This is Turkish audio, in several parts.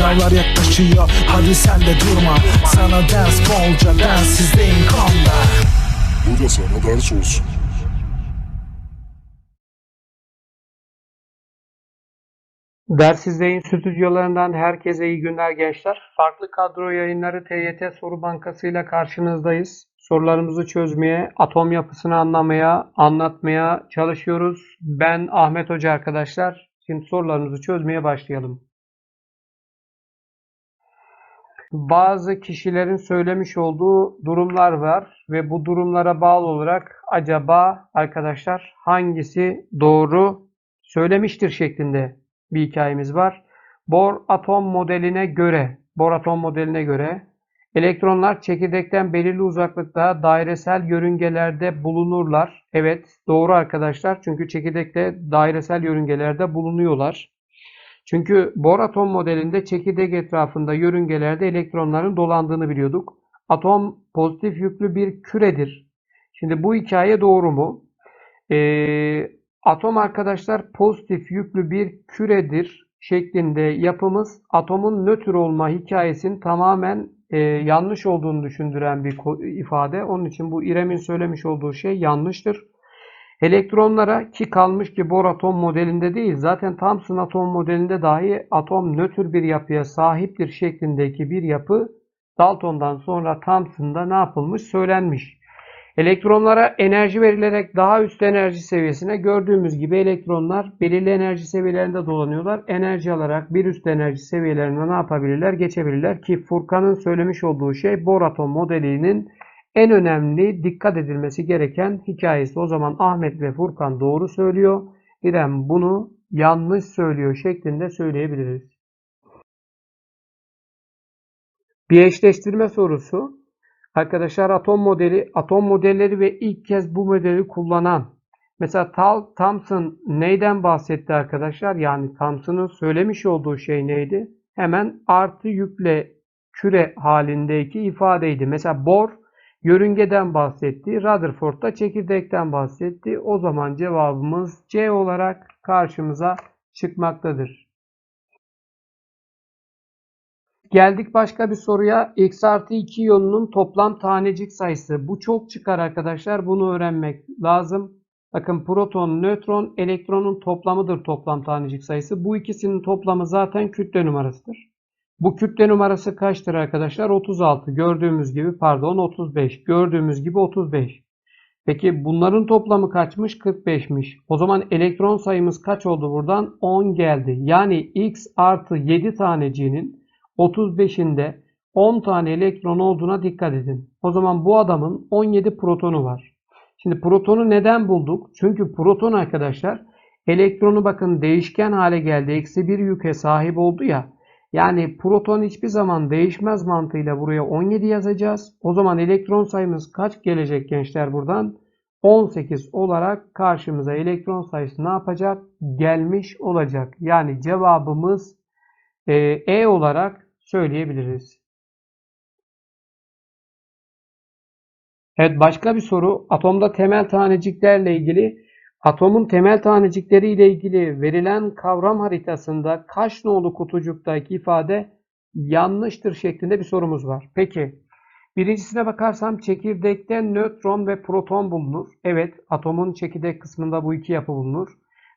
Sınavlar yaklaşıyor hadi sen de durma Sana ders bolca densizliğin konda Bu da sana ders olsun. Dersizliğin stüdyolarından herkese iyi günler gençler. Farklı kadro yayınları TYT Soru Bankası ile karşınızdayız. Sorularımızı çözmeye, atom yapısını anlamaya, anlatmaya çalışıyoruz. Ben Ahmet Hoca arkadaşlar. Şimdi sorularımızı çözmeye başlayalım. Bazı kişilerin söylemiş olduğu durumlar var ve bu durumlara bağlı olarak acaba arkadaşlar hangisi doğru söylemiştir şeklinde bir hikayemiz var. Bohr atom modeline göre, Bohr atom modeline göre elektronlar çekirdekten belirli uzaklıkta dairesel yörüngelerde bulunurlar. Evet, doğru arkadaşlar. Çünkü çekirdekte dairesel yörüngelerde bulunuyorlar. Çünkü Bohr atom modelinde çekirdek etrafında yörüngelerde elektronların dolandığını biliyorduk. Atom pozitif yüklü bir küredir. Şimdi bu hikaye doğru mu? Ee, atom arkadaşlar pozitif yüklü bir küredir şeklinde yapımız atomun nötr olma hikayesinin tamamen e, yanlış olduğunu düşündüren bir ifade. Onun için bu İrem'in söylemiş olduğu şey yanlıştır. Elektronlara ki kalmış ki Bohr atom modelinde değil zaten Thomson atom modelinde dahi atom nötr bir yapıya sahiptir şeklindeki bir yapı Dalton'dan sonra Thomson'da ne yapılmış söylenmiş. Elektronlara enerji verilerek daha üst enerji seviyesine gördüğümüz gibi elektronlar belirli enerji seviyelerinde dolanıyorlar. Enerji alarak bir üst enerji seviyelerine ne yapabilirler? Geçebilirler ki Furkan'ın söylemiş olduğu şey Bohr atom modelinin en önemli dikkat edilmesi gereken hikayesi. O zaman Ahmet ve Furkan doğru söylüyor. İrem bunu yanlış söylüyor şeklinde söyleyebiliriz. Bir eşleştirme sorusu. Arkadaşlar atom modeli, atom modelleri ve ilk kez bu modeli kullanan mesela Tal Thomson neyden bahsetti arkadaşlar? Yani Thomson'ın söylemiş olduğu şey neydi? Hemen artı yükle küre halindeki ifadeydi. Mesela Bohr yörüngeden bahsetti. Rutherford da çekirdekten bahsetti. O zaman cevabımız C olarak karşımıza çıkmaktadır. Geldik başka bir soruya. X artı 2 iyonunun toplam tanecik sayısı. Bu çok çıkar arkadaşlar. Bunu öğrenmek lazım. Bakın proton, nötron, elektronun toplamıdır toplam tanecik sayısı. Bu ikisinin toplamı zaten kütle numarasıdır. Bu kütle numarası kaçtır arkadaşlar? 36. Gördüğümüz gibi pardon 35. Gördüğümüz gibi 35. Peki bunların toplamı kaçmış? 45'miş. O zaman elektron sayımız kaç oldu buradan? 10 geldi. Yani x artı 7 taneciğinin 35'inde 10 tane elektron olduğuna dikkat edin. O zaman bu adamın 17 protonu var. Şimdi protonu neden bulduk? Çünkü proton arkadaşlar elektronu bakın değişken hale geldi. Eksi bir yüke sahip oldu ya. Yani proton hiçbir zaman değişmez mantığıyla buraya 17 yazacağız. O zaman elektron sayımız kaç gelecek gençler buradan? 18 olarak karşımıza elektron sayısı ne yapacak? Gelmiş olacak. Yani cevabımız e, E olarak söyleyebiliriz. Evet başka bir soru. Atomda temel taneciklerle ilgili atomun temel tanecikleri ile ilgili verilen kavram haritasında kaç nolu kutucuktaki ifade yanlıştır şeklinde bir sorumuz var. Peki birincisine bakarsam çekirdekte nötron ve proton bulunur. Evet atomun çekirdek kısmında bu iki yapı bulunur.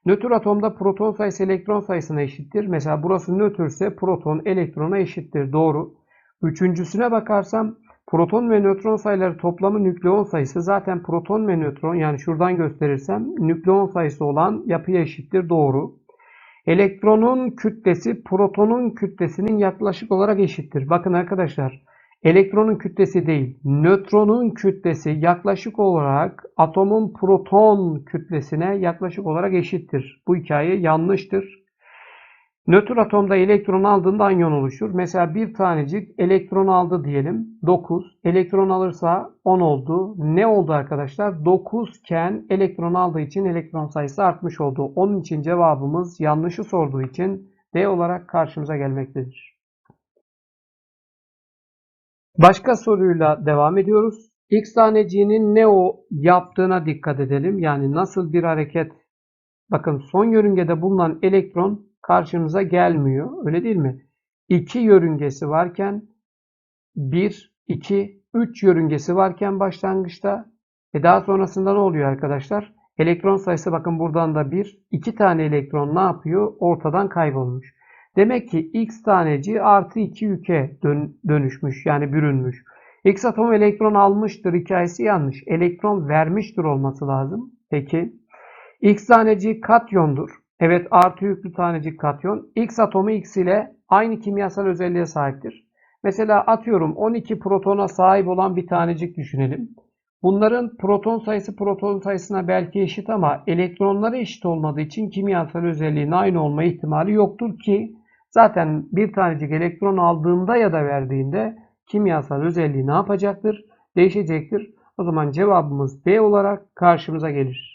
Nötr atomda proton sayısı elektron sayısına eşittir. Mesela burası nötrse proton elektrona eşittir. Doğru. Üçüncüsüne bakarsam proton ve nötron sayıları toplamı nükleon sayısı. Zaten proton ve nötron yani şuradan gösterirsem nükleon sayısı olan yapıya eşittir. Doğru. Elektronun kütlesi protonun kütlesinin yaklaşık olarak eşittir. Bakın arkadaşlar elektronun kütlesi değil nötronun kütlesi yaklaşık olarak atomun proton kütlesine yaklaşık olarak eşittir. Bu hikaye yanlıştır. Nötr atomda elektron aldığında anyon oluşur. Mesela bir tanecik elektron aldı diyelim 9. Elektron alırsa 10 oldu. Ne oldu arkadaşlar? 9 iken elektron aldığı için elektron sayısı artmış oldu. Onun için cevabımız yanlışı sorduğu için D olarak karşımıza gelmektedir. Başka soruyla devam ediyoruz. X taneciğinin ne o yaptığına dikkat edelim. Yani nasıl bir hareket. Bakın son yörüngede bulunan elektron karşımıza gelmiyor. Öyle değil mi? 2 yörüngesi varken 1, 2, 3 yörüngesi varken başlangıçta e daha sonrasında ne oluyor arkadaşlar? Elektron sayısı bakın buradan da 1, 2 tane elektron ne yapıyor? Ortadan kaybolmuş. Demek ki x taneci artı 2 yüke dön- dönüşmüş yani bürünmüş. X atom elektron almıştır hikayesi yanlış. Elektron vermiştir olması lazım. Peki. X taneci katyondur. Evet artı yüklü tanecik katyon. X atomu X ile aynı kimyasal özelliğe sahiptir. Mesela atıyorum 12 protona sahip olan bir tanecik düşünelim. Bunların proton sayısı proton sayısına belki eşit ama elektronları eşit olmadığı için kimyasal özelliğin aynı olma ihtimali yoktur ki zaten bir tanecik elektron aldığında ya da verdiğinde kimyasal özelliği ne yapacaktır? Değişecektir. O zaman cevabımız B olarak karşımıza gelir.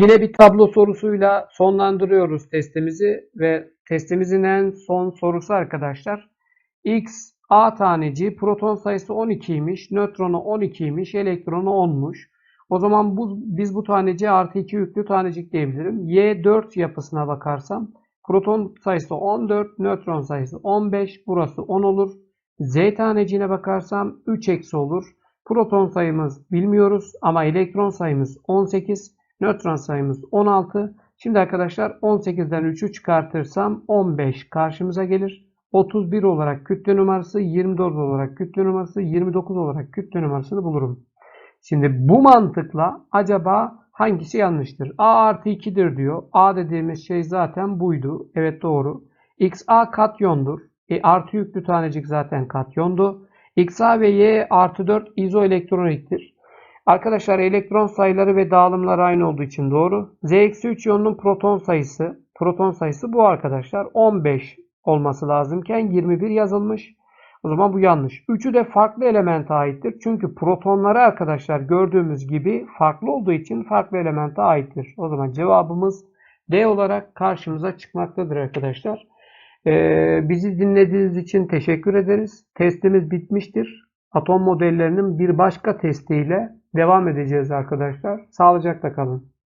Yine bir tablo sorusuyla sonlandırıyoruz testimizi ve testimizin en son sorusu arkadaşlar. X A taneci proton sayısı 12'ymiş, nötronu 12'ymiş, elektronu 10'muş. O zaman bu, biz bu taneciye artı 2 yüklü tanecik diyebilirim. Y 4 yapısına bakarsam proton sayısı 14, nötron sayısı 15, burası 10 olur. Z taneciğine bakarsam 3 eksi olur. Proton sayımız bilmiyoruz ama elektron sayımız 18, nötron sayımız 16. Şimdi arkadaşlar 18'den 3'ü çıkartırsam 15 karşımıza gelir. 31 olarak kütle numarası, 24 olarak kütle numarası, 29 olarak kütle numarasını bulurum. Şimdi bu mantıkla acaba hangisi yanlıştır? A artı 2'dir diyor. A dediğimiz şey zaten buydu. Evet doğru. XA katyondur. E, artı yüklü tanecik zaten katyondu. XA ve Y artı 4 izoelektroniktir. Arkadaşlar elektron sayıları ve dağılımlar aynı olduğu için doğru. Z-3 iyonunun proton sayısı, proton sayısı bu arkadaşlar. 15 olması lazımken 21 yazılmış. O zaman bu yanlış. Üçü de farklı elemente aittir. Çünkü protonları arkadaşlar gördüğümüz gibi farklı olduğu için farklı elemente aittir. O zaman cevabımız D olarak karşımıza çıkmaktadır arkadaşlar. Ee, bizi dinlediğiniz için teşekkür ederiz. Testimiz bitmiştir. Atom modellerinin bir başka testiyle devam edeceğiz arkadaşlar. Sağlıcakla kalın.